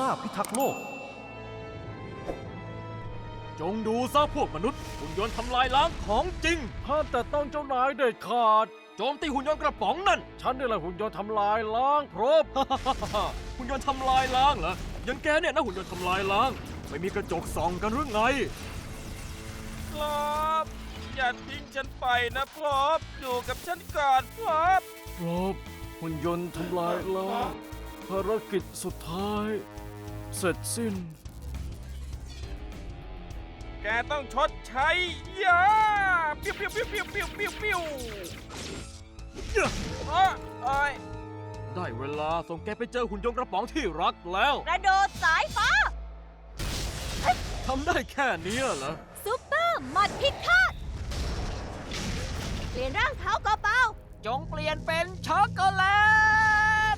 ซ่าพิทักษ์โลก จงดูซะพวกมนุษย์หุ่นยนต์ทำลายล้างของจริง ห้ามแต่ต้องเจ้านายเด็ดขาด โจมตีหุ่นยนต์กระป๋องนั่น ฉันนี่แหละหุ่นยนต์ทำลายล้างพรบ หุ่นยนต์ทำลายล้างเหรออยังแกเนี่ยนะหุ่นยนต์ทำลายล้าง ไม่มีกระจกส่องกันหรือไงครับ อย่าทิ้งฉันไปนะพรอบอยู่กับฉันก่อนพรอบพรบหุ่นยนต์ทำลายล้างภารกิจสุดท้าย เสร็จสิ้น แกต้องชดใช้ยาปิ้วปิ้วปิ้วปิ้วปิ้วปิ้วปิ้วอ๋อโอ้ยได้เวลาส่งแกไปเจอหุ่นยนต์กระป๋องที่รักแล้ว กระโดดสายฟ้า ทำได้แค่เนี้ยเหรอ ซุปเปอร์หมัดพิฆาตเปลี่ยนร่างเท้ากระเป๋าจงเปลี่ยนเป็นช็อกโกแลต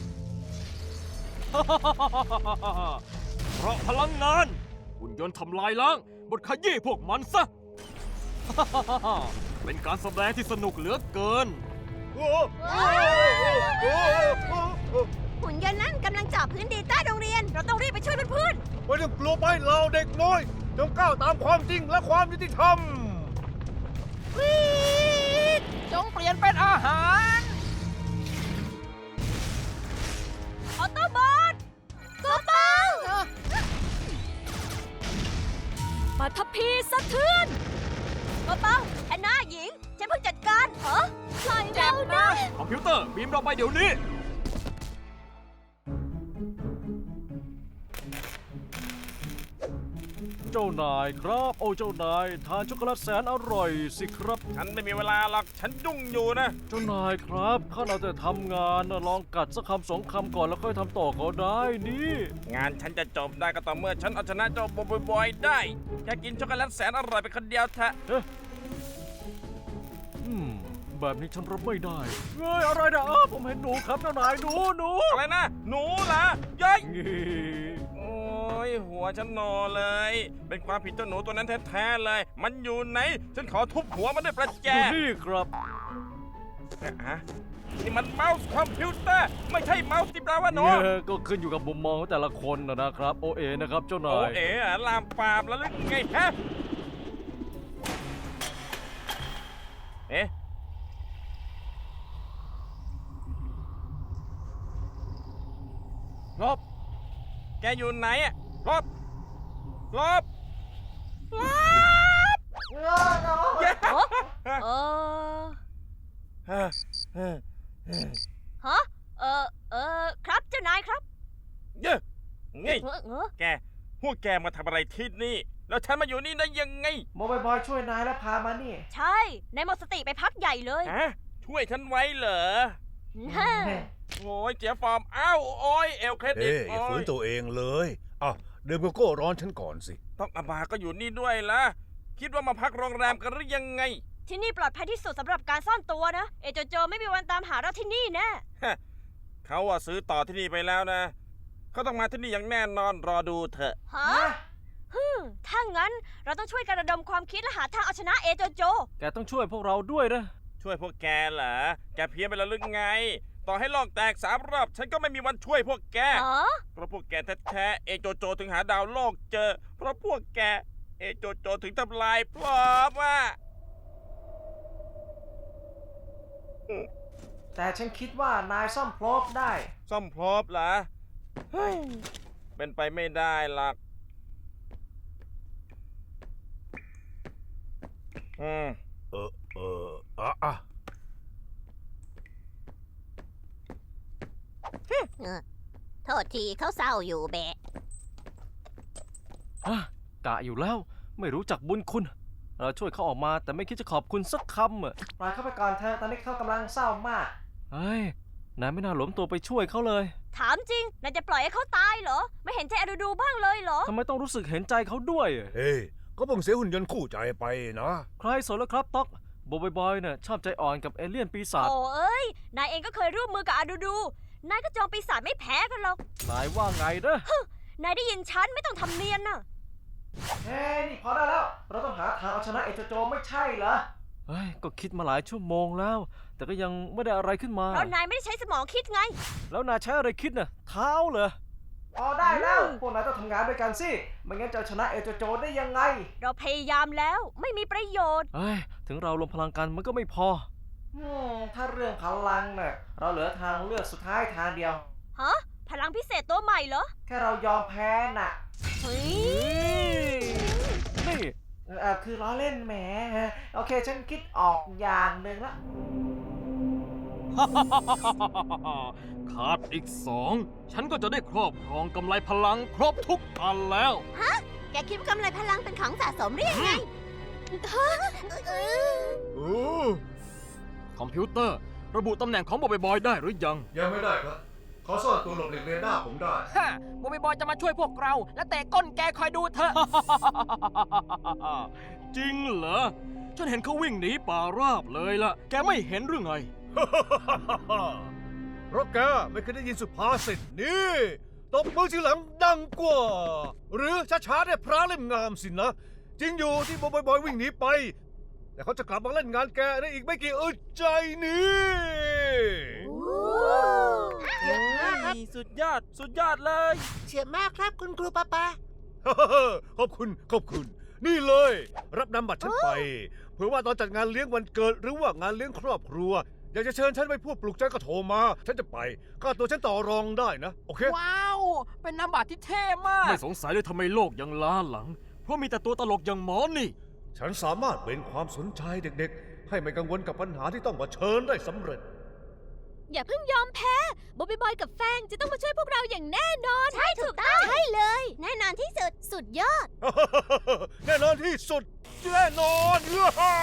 เพราะพลังงาน หุ่นยนต์ทำลายล้างบทขยี้พวกมันซะ เป็นการแสดงที่สนุกเหลือเกิน หุ่นยนต์นั่นกำลังเจับพื้นดินใต้โรงเรียน เราต้องรีบไปช่วยเพื่อนไม่ต้องกลัวไปเราเด็กน้อย จงก้าวตามความจริงและความยุติธรรม ๆวีดจงเปลี่ยนเป็นอาหาร ออโต้บอทกระเป๋า มาทัพพีสะเทือนกระเป๋าแอนนาหญิง ฉันเพิ่งจัดการเหรอใครเรานะคอมพิวเตอร์บีมเราไปเดี๋ยวนี้ เจ้านายครับ โอ้เจ้านาย ทานช็อกโกแลตแสนอร่อยสิครับ ฉันไม่มีเวลาหรอก ฉันยุ่งอยู่นะ เจ้านายครับข้าเราแต่ทำงานนะลองกัดสักคำสองคำก่อนแล้วค่อยทำต่อก็ได้นี่ งานฉันจะจบได้ก็ต่อเมื่อฉันเอาชนะเจ้าบอยบอยได้แค่กินช็อกโกแลตแสนอร่อยไปคนเดียวเถอะอืมแบบนี้ฉันรับไม่ได้เฮ้ยอะไรนะอ้าวผมเห็นหนูครับเจ้านายหนูหนูอะไรนะ หนูเหรอเย้ย งี้โอ้ ยหัวฉันนอเลย เป็นความผิดเจ้าหนูตัวนั้นแท้ๆเลย มันอยู่ไหน ฉันขอทุบหัวมันด้วยประแจอยู่นี่ครับฮะนี่มันเมาส์คอมพิวเตอร์ ไม่ใช่เมาส์ติบราวะหนูเนี่ยก็ขึ้นอยู่กับมุมมองของแต่ละคนนะนะครับ โอเอนะครับเจ้านายโอ้เอ๋อะลามปามแล้วหรือไงฮะเอ๊ะลบแกอยู่ไหนอะ ลบลบลบเย้เออเฮ้อเฮ้อเฮ้อฮะเออเออครับเจ้านายครับเย้นี่เออเออแกพวกแกมาทำอะไรที่นี่ แล้วฉันมาอยู่นี่ได้ยังไงโมบายบอยช่วยนายแล้วพามานี่ใช่นายหมดสติไปพักใหญ่เลยฮะช่วยฉันไว้เหรอฮ่า โอ้ยเสียฟอร์มอ้าวโอ้ยเอวเคล็ดอีเอ้กยอย่าโอ้ฝืนยตัวเองเลย อะดื่มโกโก้ร้อนฉันก่อนสิ ต้องอาบาก็อยู่นี่ด้วยล่ะ คิดว่ามาพักโรงแรมกันหรือยังไง ที่นี่ปลอดภัยที่สุดสำหรับการซ่อนตัวนะ เอโจโจไม่มีวันตามหาเราที่นี่แน่ฮะเขาอะซื้อต่อที่นี่ไปแล้วนะ เขาต้องมาที่นี่อย่างแน่นอนรอดูเถอะฮะฮึมถ้างั้นเราต้องช่วยกันระดมความคิดและหาทางเอาชนะเอโจโจ แกต้องช่วยพวกเราด้วยนะ ช่วยพวกแกเหรอ แกเพี้ยนไปแล้วหรือไง ต่อให้โลกแตกสามรอบ ฉันก็ไม่มีวันช่วยพวกแก อ๋อ เพราะพวกแกแท้ๆเอโจโจถึงหาดาวโลกเจอ เพราะพวกแก เอโจโจถึงทำลายพร้อมอะแต่ฉันคิดว่านายซ่อมโพลบได้ ซ่อมพร้อมเหรอเฮ้ยเป็นไปไม่ได้หรอกอืม เออเอออะอะ โทษทีเขาเศร้าอยู่แบะฮะกะอยู่แล้วไม่รู้จักบุญคุณ เราช่วยเขาออกมาแต่ไม่คิดจะขอบคุณสักคำอะปล่อยเข้าไปก่อนเธอะตอนนี้เขากำลังเศร้ามาก เฮ้ยนายไม่น่าหลวมตัวไปช่วยเขาเลยถามจริงนายจะปล่อยให้เขาตายเหรอ ไม่เห็นใจอดูดูบ้างเลยเหรอ ทำไมต้องรู้สึกเห็นใจเขาด้วยอะเฮ้ยก็เพิ่งเสียหุ่นยนต์คู่ใจไปนะ ใครสนแล้วครับต๊อกโบบอยบอยเนี่ยชอบใจอ่อนกับเอเลี่ยนปีศาจโอ้เอ้ย นายเองก็เคยร่วมมือกับอดูดู นายก็จองปีศาจไม่แพ้กันหรอก นายว่าไงนะนายได้ยินฉันไม่ต้องทำเนียนน่ะเฮ้ยนี่พอได้แล้ว เราต้องหาทางเอาชนะเอโจโจไม่ใช่เหรอ เฮ้ยก็คิดมาหลายชั่วโมงแล้ว แต่ก็ยังไม่ได้อะไรขึ้นมา เพราะนายไม่ได้ใช้สมองคิดไง แล้วนายใช้อะไรคิดน่ะ เท้าเหรอพอได้แล้ว พวกนายต้องทำงานด้วยกันสิ ไม่งั้นจะเอาชนะเอโจโจได้ยังไง เราพยายามแล้วไม่มีประโยชน์เอ้ย ถึงเรารวมพลังกันมันก็ไม่พออืม ถ้าเรื่องพลังน่ะ เราเหลือทางเลือกสุดท้ายทางเดียว ฮะ พลังพิเศษตัวใหม่เหรอ แค่เรายอมแพ้น่ะเฮ้ยนี่เออคือล้อเล่นแหม โอเค ฉันคิดออกอย่างหนึ่งละ ขาดอีกสอง ฉันก็จะได้ครอบครองกำไรพลังครบทุกอันแล้ว แกคิดว่ากำไรพลังเป็นของสะสมหรือยังไงโอ้ คอมพิวเตอร์ ระบุตำแหน่งของบอยบอยได้หรือยัง ยังไม่ได้ครับ เขาซ่อนตัวหลบหลีกเลียนหน้าผมได้ ฮะบอยบอยจะมาช่วยพวกเรา และเตะก้นแกคอยดูเถอะ จริงเหรอ ฉันเห็นเขาวิ่งหนีป่าราบเลยล่ะ แกไม่เห็นหรือไง เพราะแกไม่เคยได้ยินสุภาษิตนี่ตบมือทีหลังดังกว่า หรือช้าๆได้พระเล่มงามสินะ จริงอยู่ที่บอยบอยวิ่งหนีไป แต่เขาจะกลับมาเล่นงานแกในอีกไม่กี่อึดใจนี้สุดยอด สุดยอดเลย เฉียบมากครับคุณครูปาปาขอบคุณขอบคุณ นี่เลย รับนำบัตรฉันไป เผื่อว่าตอนจัดงานเลี้ยงวันเกิดหรือว่างานเลี้ยงครอบครัว อยากจะเชิญฉันไปพูดปลุกใจก็โทรมา ฉันจะไปค่าตัวฉันต่อรองได้นะ โอเค ว้าว เป็นนามบัตรที่เท่มาก ไม่สงสัยเลยทำไมโลกยังล้าหลัง เพราะมีแต่ตัวตลกอย่างหมอนี่ ฉันสามารถเป็นความสนใจเด็กๆ ให้ไม่กังวลกับปัญหาที่ต้องมาเผชิญได้สำเร็จ อย่าเพิ่งยอมแพ้บอบบี้บอยกับแฟงจะต้องมาช่วยพวกเราอย่างแน่นอน ใช่ถูกต้อง ใช่เลย แน่นอนที่สุด สุดยอด แน่นอนที่สุด แน่นอนเอื้อฮ่า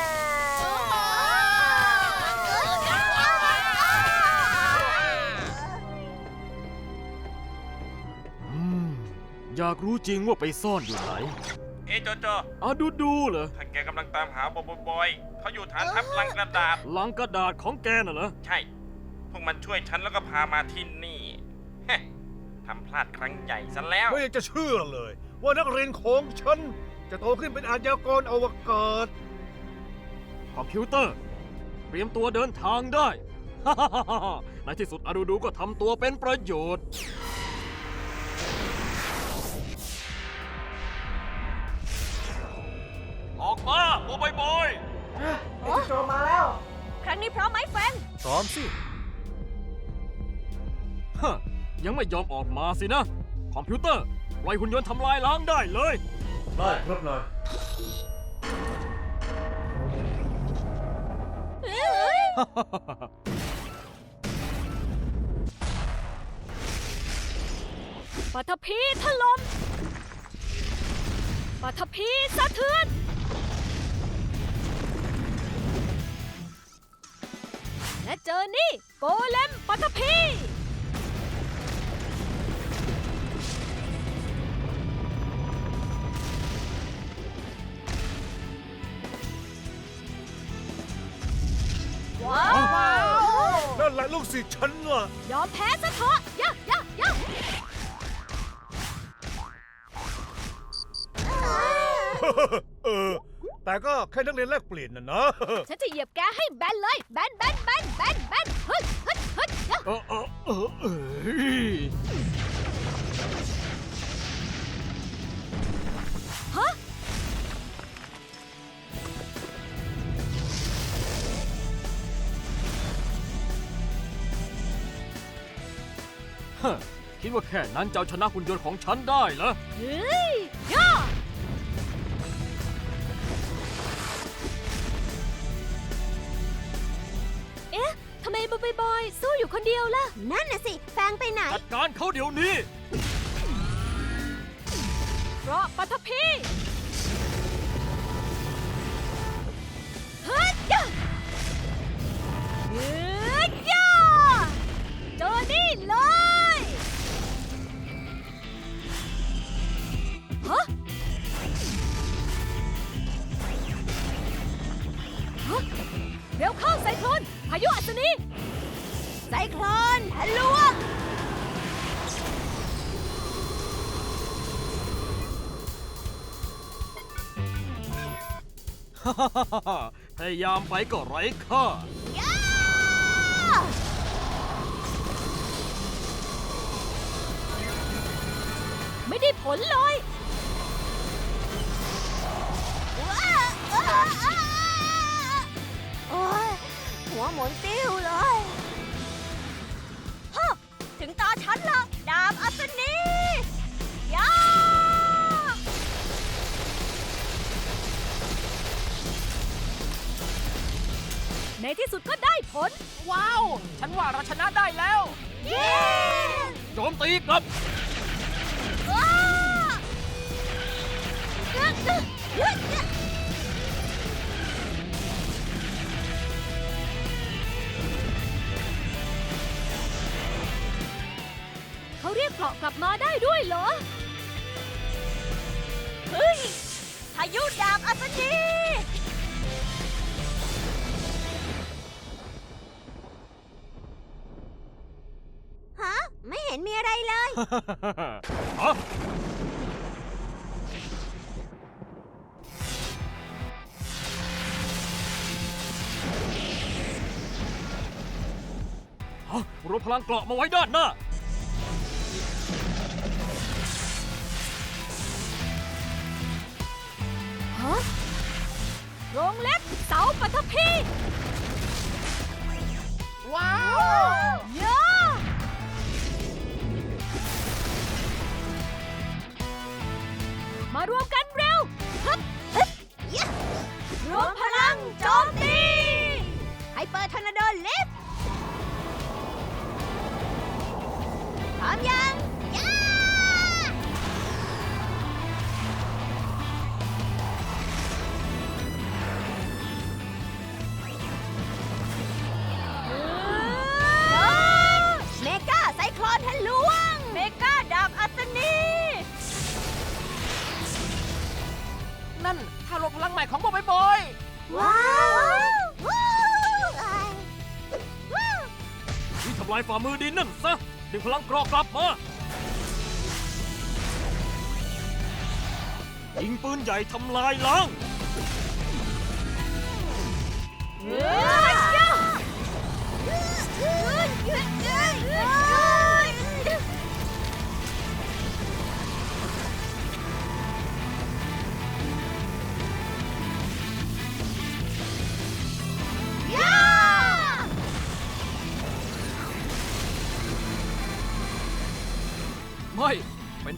อืมอยากรู้จริงว่าไปซ่อนอยู่ไหน เอยโจโจอะดูดูๆเหรอถ้าแกกำลังตามหาบอยบอยเขาอยู่ฐานทัพลังกระดาษ ลังกระดาษของแกน่ะเหรอ ใช่ พวกมันช่วยฉันแล้วก็พามาที่นี่เฮ้ทำพลาดครั้งใหญ่ซะแล้ว ไม่อยากจะเชื่อเลย ว่านักเรียนของฉัน จะโตขึ้นเป็นอาชญากรอวกาศ คอมพิวเตอร์ เตรียมตัวเดินทางได้ ในที่สุดอาดูดูก็ทำตัวเป็นประโยชน์ บอยบอยเอโจโจมาแล้ว ครั้งนี้พร้อมไหมแฟงพร้อมสิฮะยังไม่ยอมออกมาสินะ คอมพิวเตอร์ปล่อยหุ่นยนต์ทำลายล้างได้เลย ได้ครับนายปัทภีถล่มปัทภีสะเทือน และเจอนี่ โกเลมปัทภีว้าว นั่นแหละลูกศิษย์ฉันล่ะ ยอมแพ้ซะเถอะย่าย่าย่าเออ แต่ก็แค่นักเรียนแลกเปลี่ยนน่ะนะฉันจะเหยียบแกให้แบนเลย แบนแบนแบนแบนแบนเฮ้ยเฮ้ยเฮ้ยย่าเออเออเออเอยฮะฮะคิดว่าแค่นั้นจะเอาชนะหุ่นยนต์ของฉันได้เหรอ เฮ้ยย่า สู้อยู่คนเดียวล่ะ นั่นน่ะสิ แฟงไปไหน จัดการเขาเดี๋ยวนี้ เพราะปัทภีเฮ้ยย่าเฮ้ยย่าเจอนี่เลย โคลนทะลวง พยายามไปก็ไร้ค่า ย่าลเลยโอ้ยหัวหมุนติ้วเลย ในที่สุดก็ได้ผล ว้าว ฉันว่าเราชนะได้แล้ว เย้โจมตีกลับ ว้าเอ๊ะเอ๊ะเอ๊ะเอ๊ะเขาเรียกเกราะกลับมาได้ด้วยเหรอ เฮ้ยพายุดาบอัศนี อะไรเลยฮะฮะรวมพลังเกราะมาไว้ด้านหน้า ฮะโรงเล็กเสาปัทภีว้าว เย ไายฝ่ามือดีนั่นซะ ดึงพลังกรอกกลับมา ยิงปืนใหญ่ทำลายล้าง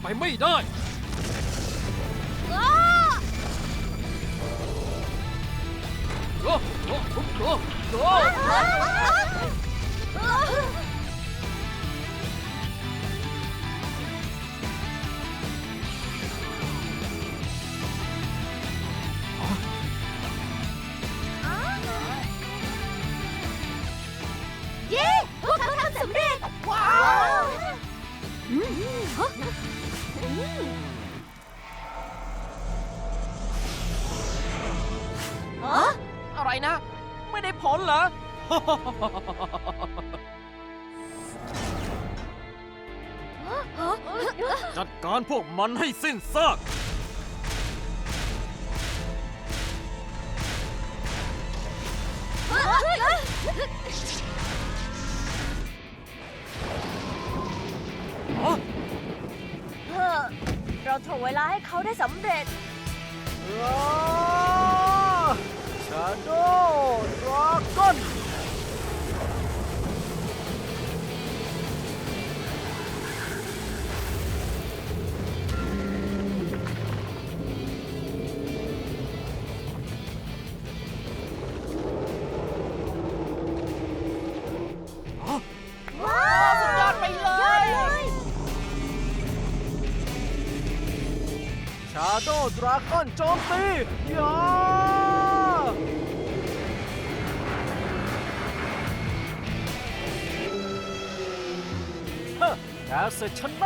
ไปไม่ได้โอ้โอ้โอ้โอ้ จัดการพวกมันให้สิ้นซากฮะเออเราถ่วงเวลาให้เขาได้สำเร็จ ชาโดดราก้อน ดราก้อนโจมตียาฮะแกเสร็จฉันแ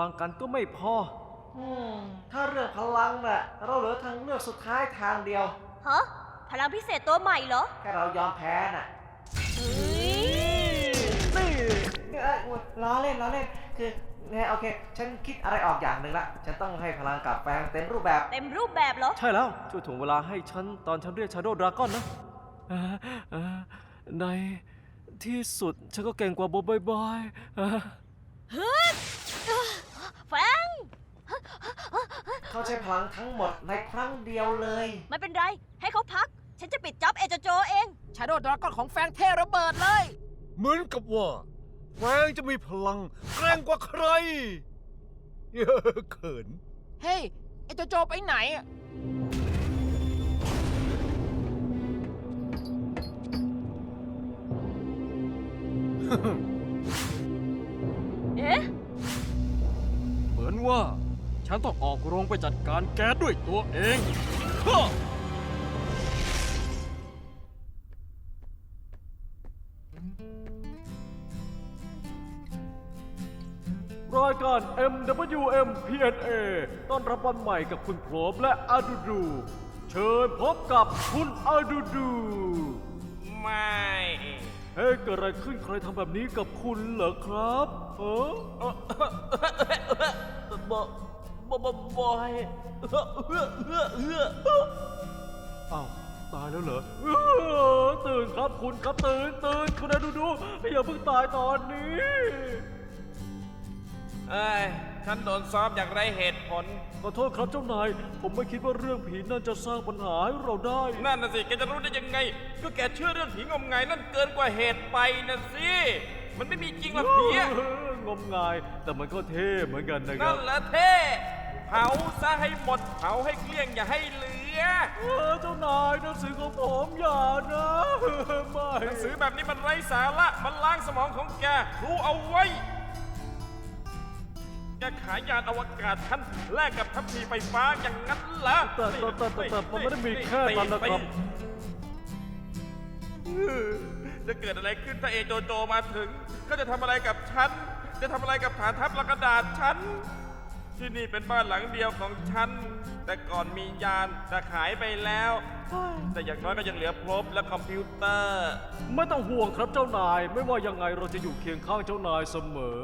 ลังกันก็ไม่พอ อืม ถ้าเรื่องพลังน่ะ เราเหลือทางเลือกสุดท้ายทางเดียว ฮะพลังพิเศษตัวใหม่เหรอแค่เรายอมแพ้น่ะเฮ้ยนี่เอ้ยล้อเล่นล้อเล่น คือเนี่ยโอเค ฉันคิดอะไรออกอย่างหนึ่งละ ฉันต้องให้พลังกับแฟงเต็มรูปแบบ เต็มรูปแบบเหรอ ใช่แล้วช่วยถ่วงเวลาให้ฉันตอนฉันเรียกชาโดว์ดราก้อนนะเอ่อเอ่อในที่สุดฉันก็เก่งกว่าโบบอยๆเอ่อแฟง เขาใช้พลังทั้งหมดในครั้งเดียวเลย ไม่เป็นไร ให้เขาพัก ฉันจะปิดจ็อบเอโจโจเองชาโดว์ดราก้อนของแฟงเทระเบิดเลย เหมือนกับว่าแฟงจะมีพลังแกร่งกว่าใครเย้เขิน เฮ้ยไอโจโจไปไหนอะเอ๊ะ เหมือนว่า ฉันต้องออกโรงไปจัดการแกด้วยตัวเองฮะรายการ MWM PNA ต้อนรับวันใหม่กับคุณโผลมและอาดูดู เชิญพบกับคุณอาดูดู ไม่ เฮ้ยเกิดอะไรขึ้นใครทำแบบนี้กับคุณเหรอครับเออเอ่อ บบบบบอยเอื้อเอื้อเอื้อเอื้อาวตายแล้วเหรอเออตื่นครับคุณครับตื่นตื่นคุณอาดูดูอย่าเพิ่งตายตอนนี้เอ้ยฉันโดนซ้อมอย่างไรเหตุผล ขอโทษครับเจ้านาย ผมไม่คิดว่าเรื่องผีนั่นจะสร้างปัญหาให้เราได้ นั่นน่ะสิ แกจะรู้ได้ยังไง ก็แกเชื่อเรื่องผีงมงายนั่นเกินกว่าเหตุไปนะสิ มันไม่มีจริงหรอกผีอะเองมงาย แต่มันก็เท่เหมือนกันนะคนั่รันแหละเท่ เผาซะให้หมด เผาให้เกลี้ยงอย่าให้เหลือ เออเจ้านายหนังสือของผมอย่านะไม่หนังสือแบบนี้มันไร้สาระ มันล้างสมองของแก รู้เอาไว้ แกขายยานอวกาศฉันแลกกับทัพพีไฟฟ้าอย่างนั้นเหรอแต่แต่แต่แต่แต่มันไม่ได้มีแค่นั้นนะครับ จะเกิดอะไรขึ้นถ้าเอโจโจมาถึง ก็จะทำอะไรกับฉัน จะทำอะไรกับฐานทัพและกระดาษฉัน ที่นี่เป็นบ้านหลังเดียวของฉัน แต่ก่อนมียานแต่ขายไปแล้ว แต่อย่างน้อยก็ยังเหลือพรบและคอมพิวเตอร์ ไม่ต้องห่วงครับเจ้านาย ไม่ว่ายังไงเราจะอยู่เคียงข้างเจ้านายเสมอ